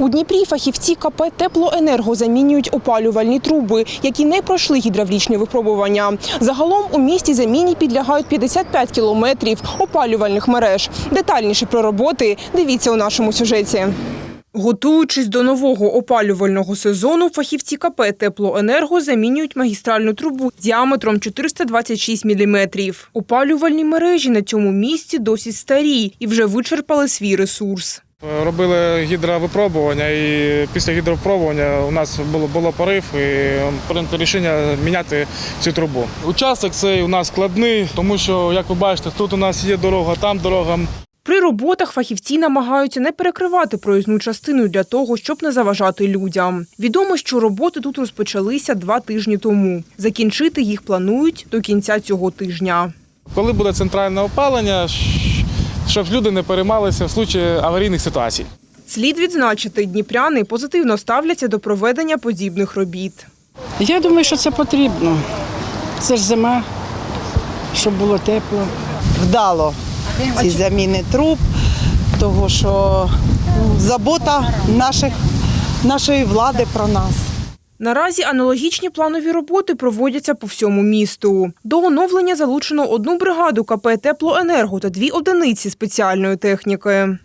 У Дніпрі фахівці КП «Теплоенерго» замінюють опалювальні труби, які не пройшли гідравлічні випробування. Загалом у місті заміні підлягають 55 кілометрів опалювальних мереж. Детальніше про роботи дивіться у нашому сюжеті. Готуючись до нового опалювального сезону, фахівці КП «Теплоенерго» замінюють магістральну трубу діаметром 426 мм. Опалювальні мережі на цьому місці досить старі і вже вичерпали свій ресурс. Робили гідровипробування, і після гідровипробування у нас було, було порив і прийнято рішення міняти цю трубу. Участок цей у нас складний, тому що, як ви бачите, тут у нас є дорога, там дорога. При роботах фахівці намагаються не перекривати проїзну частину для того, щоб не заважати людям. Відомо, що роботи тут розпочалися два тижні тому. Закінчити їх планують до кінця цього тижня. Коли буде центральне опалення, щоб люди не переймалися в случаї аварійних ситуацій. Слід відзначити, дніпряни позитивно ставляться до проведення подібних робіт. Я думаю, що це потрібно. Це ж зима, щоб було тепло. вдало ці заміни труб, того що забота наших, нашої влади про нас. Наразі аналогічні планові роботи проводяться по всьому місту. До оновлення залучено одну бригаду КП «Теплоенерго» та дві одиниці спеціальної техніки.